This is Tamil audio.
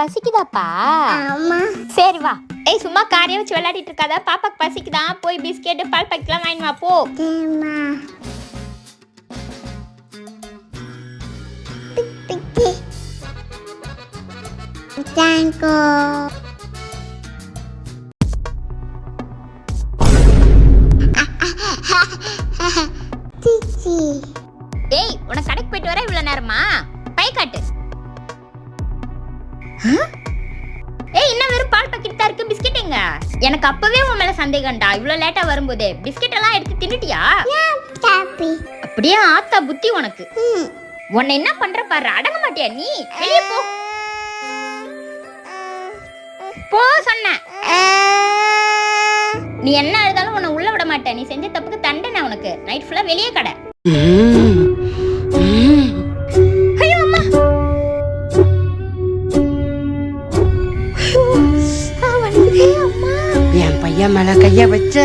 பசிக்குதாப்பா? ஆமா. சரி வா. ஏய் சும்மா காரைய வச்சு விளையாடிட்டு இருக்காத. பாப்பாக்கு பசிக்குதான் போய் பிஸ்கெட் பால் பாக்கெட்லாம் வாங்கி வா போ. தேங்க்யூ. ஏய் உனக்கு கடைக்கு போயிட்டு வர இவ்வளவு நேரமா? ஏய் இன்னும் வெறும் பால் பாக்கெட் தான் இருக்கு. பிஸ்கெட் எங்க? எனக்கு அப்பவே உன் மேல சந்தேகம்டா. இவ்வளவு லேட்டா வரும்போதே. பிஸ்கெட் எல்லாம் எடுத்து தின்னுட்டியா? அப்படியே ஆத்தா புத்தி உனக்கு. உன்னை என்ன பண்ற பாரு அடங்க மாட்டியா நீ? வெளியே போ. போ சொன்னேன். நீ என்ன எழுதாலும் உன்னை உள்ள விட மாட்டேன். நீ செஞ்ச தப்புக்கு தண்டனை உனக்கு. நைட் ஃபுல்லா வெளியே கடை. என் பையன் மேல கைய வச்ச.